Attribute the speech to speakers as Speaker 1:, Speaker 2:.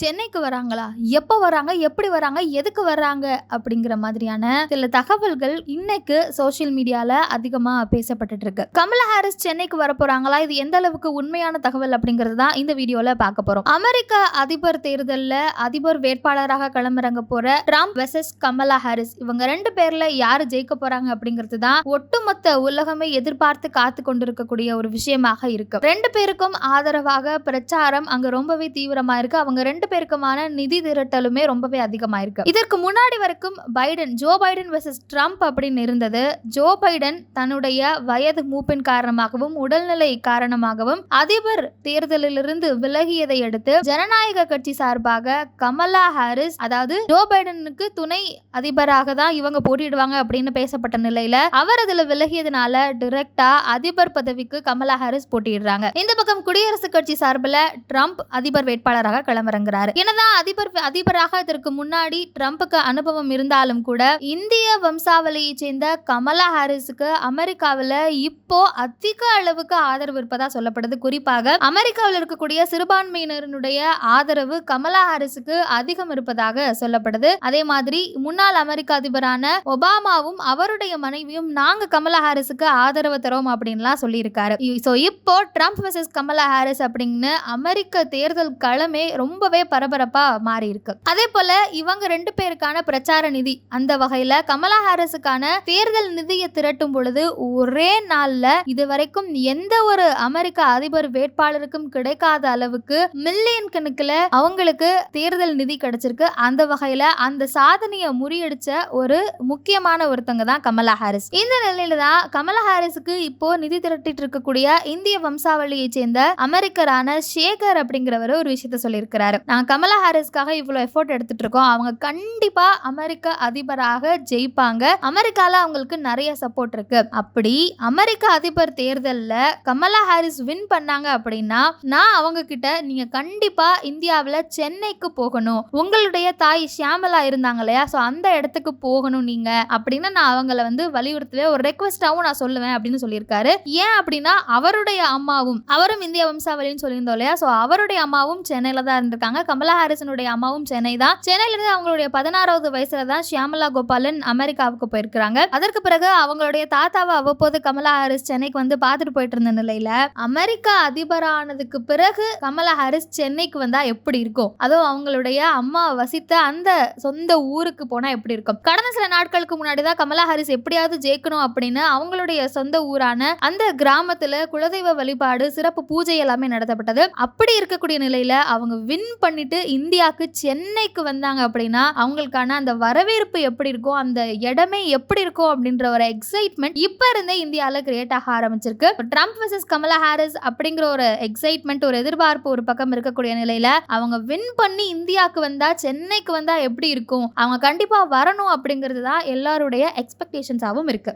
Speaker 1: சென்னைக்கு வராங்களா? எப்போ வராங்க? எப்படி வராங்க? எதுக்கு வர்றாங்க? அப்படிங்கிற மாதிரியான சில தகவல்கள் இன்னைக்கு சோஷியல் மீடியால அதிகமா பேசப்பட்டுட்டு இருக்கு. கமலா ஹாரிஸ் சென்னைக்கு வர போறாங்களா இது எந்த அளவுக்கு உண்மையான தகவல் அப்படிங்கிறது தான் இந்த வீடியோல பார்க்க போறோம். அமெரிக்க அதிபர் தேர்தலில் அதிபர் வேட்பாளராக களமிறங்க போற ட்ரம்ப் வெசஸ் கமலா ஹாரிஸ். இவங்க ரெண்டு பேர்ல யாரு ஜெயிக்க போறாங்க அப்படிங்கிறது தான் ஒட்டுமொத்த உலகமே எதிர்பார்த்து காத்து கொண்டிருக்கக்கூடிய ஒரு விஷயமாக இருக்கு. ரெண்டு பேருக்கும் ஆதரவாக பிரச்சாரம் அங்க ரொம்பவே தீவிரமா இருக்கு. அவங்க ரெண்டு பேருக்குமான நிதி திரட்டலுமே ரொம்பவே அதிகமாயிருக்கு. இதற்கு முன்னாடி வரைக்கும் Biden Joe Biden versus Trump அப்படின்னு இருந்தது. ஜோ பைடன் தன்னுடைய வயது மூப்பின் காரணமாகவும் உடல்நிலை காரணமாகவும் அதிபர் தேர்தலிலிருந்து விலகியதை அடுத்து ஜனநாயக கட்சி சார்பாக கமலா ஹாரிஸ் அதாவது ஜோ பைடனுக்கு துணை அதிபராக தான் இவங்க போட்டியிடுவாங்க அப்படின்னு பேசப்பட்ட நிலையில அவர் அதுல விலகியதுனால டிரெக்டா அதிபர் பதவிக்கு கமலா ஹாரிஸ் போட்டியிடுறாங்க. இந்த பக்கம் குடியரசுக் கட்சி சார்பில் ட்ரம்ப் அதிபர் வேட்பாளராக கிளம்புறாங்க களமிறங்குறாரு என்னதான் அதிபர் அதிபராக இதற்கு முன்னாடி ட்ரம்ப்புக்கு அனுபவம் இருந்தாலும் கூட இந்திய வம்சாவளியை சேர்ந்த கமலா ஹாரிஸுக்கு அமெரிக்காவில் இப்போ அதிக அளவுக்கு ஆதரவு இருப்பதா சொல்லப்படுது. குறிப்பாக அமெரிக்காவில் இருக்கக்கூடிய சிறுபான்மையினருடைய ஆதரவு கமலா ஹாரிஸுக்கு அதிகம் இருப்பதாக சொல்லப்படுது. அதே மாதிரி முன்னாள் அமெரிக்க அதிபரான ஒபாமாவும் அவருடைய மனைவியும் நாங்க கமலா ஹாரிஸுக்கு ஆதரவு தரோம் அப்படின்லாம் சொல்லியிருக்காரு. ஸோ இப்போ ட்ரம்ப் வர்சஸ் கமலா ஹாரிஸ் அப்படின்னு அமெரிக்க தேர்தல் களமே ரொம்ப ரொம்பவே பரபரப்பா மாறி இருக்கு அதே போல இவங்க ரெண்டு பேருக்கான பிரச்சார நிதி அந்த வகையில கமலா ஹாரிஸுக்கான தேர்தல் நிதியை திரட்டும் பொழுது ஒரே நாள்ல இதுவரைக்கும் எந்த ஒரு அமெரிக்க அதிபர் வேட்பாளருக்கும் கிடைக்காத அளவுக்கு மில்லியன் கணக்குல அவங்களுக்கு தேர்தல் நிதி கிடைச்சிருக்கு. அந்த வகையில அந்த சாதனையை முறியடிச்ச ஒரு முக்கியமான ஒருத்தங்க தான் கமலா ஹாரிஸ். இந்த நிலையில தான் கமலா ஹாரிஸுக்கு இப்போ நிதி திரட்டிட்டு இருக்கக்கூடிய இந்திய வம்சாவளியை சேர்ந்த அமெரிக்கரான ஷேகர் அப்படிங்கிறவர் ஒரு விஷயத்த சொல்லியிருக்கிறாரு. நான் கமலா ஹாரிஸ்க்காக இவ்வளோ எஃபோர்ட் எடுத்துட்டு இருக்கோம் அவங்க கண்டிப்பா அமெரிக்க அதிபராக ஜெயிப்பாங்க. அமெரிக்கால அவங்களுக்கு நிறைய சப்போர்ட் இருக்கு. அப்படி அமெரிக்க அதிபர் தேர்தலில் கமலா ஹாரிஸ் வின் பண்ணாங்க அப்படின்னா நான் அவங்க கிட்ட நீங்க கண்டிப்பா இந்தியாவில் சென்னைக்கு போகணும். உங்களுடைய தாய் ஷியாமலா இருந்தாங்க இல்லையா? ஸோ அந்த இடத்துக்கு போகணும் நீங்க அப்படின்னு நான் அவங்கள வந்து வலியுறுத்துவேன் ஒரு ரெக்வஸ்டாகவும் நான் சொல்லுவேன் அப்படின்னு சொல்லியிருக்காரு. ஏன் அப்படின்னா அவருடைய அம்மாவும் அவரும் இந்திய வம்சாவளின்னு சொல்லியிருந்தோம் இல்லையா? ஸோ அவருடைய அம்மாவும் சென்னையில் தான் இருந்திருக்காங்க. கமலா ஹாரிசனுடைய அம்மாவும் சென்னை தான். சென்னையில இருந்து அவங்களுடைய பதினாறாவது வயசுல தான் ஷியாமலா கோபாலன் அமெரிக்காவுக்கு போயிருக்கிறாங்க. அதற்கு பிறகு அவங்களுடைய தாத்தாவை அவ்வப்போது கமலா ஹாரிஸ் சென்னைக்கு வந்து பார்த்துட்டு போயிட்டு இருந்த நிலையில அமெரிக்கா அதிபரானதுக்கு பிறகு கமலா ஹாரிஸ் சென்னைக்கு வந்தா எப்படி இருக்கும்? அதுவும் அவங்களுடைய அம்மா வசித்த அந்த சொந்த ஊருக்கு போனா எப்படி இருக்கும்? கடந்த சில நாட்களுக்கு முன்னாடி தான் கமலா ஹாரிஸ் எப்படியாவது ஜெயிக்கணும் அப்படின்னு அவங்களுடைய சொந்த ஊரான அந்த கிராமத்துல குலதெய்வ வழிபாடு சிறப்பு பூஜை எல்லாமே நடத்தப்பட்டது. அப்படி இருக்கக்கூடிய நிலையில அவங்க வின் வின் பண்ணிட்டு இந்தியாவுக்கு சென்னைக்கு வந்தாங்க அப்படின்னா அவங்களுக்கான அந்த வரவேற்பு எப்படி இருக்கும் அந்த இடமே எப்படி இருக்கும் அப்படின்ற ஒரு எக்ஸைட்மெண்ட் இப்ப இருந்தே இந்தியாவில் கிரியேட் ஆக ஆரம்பிச்சிருக்கு. ட்ரம்ப் வர்சஸ் கமலா ஹாரிஸ் அப்படிங்கிற ஒரு எக்ஸைட்மெண்ட் ஒரு எதிர்பார்ப்பு ஒரு பக்கம் இருக்கக்கூடிய நிலையில அவங்க வின் பண்ணி இந்தியாவுக்கு வந்தா சென்னைக்கு வந்தா எப்படி இருக்கும்? அவங்க கண்டிப்பா வரணும் அப்படிங்கிறது தான் எல்லாருடைய எக்ஸ்பெக்டேஷன்ஸாகவும் இருக்கு.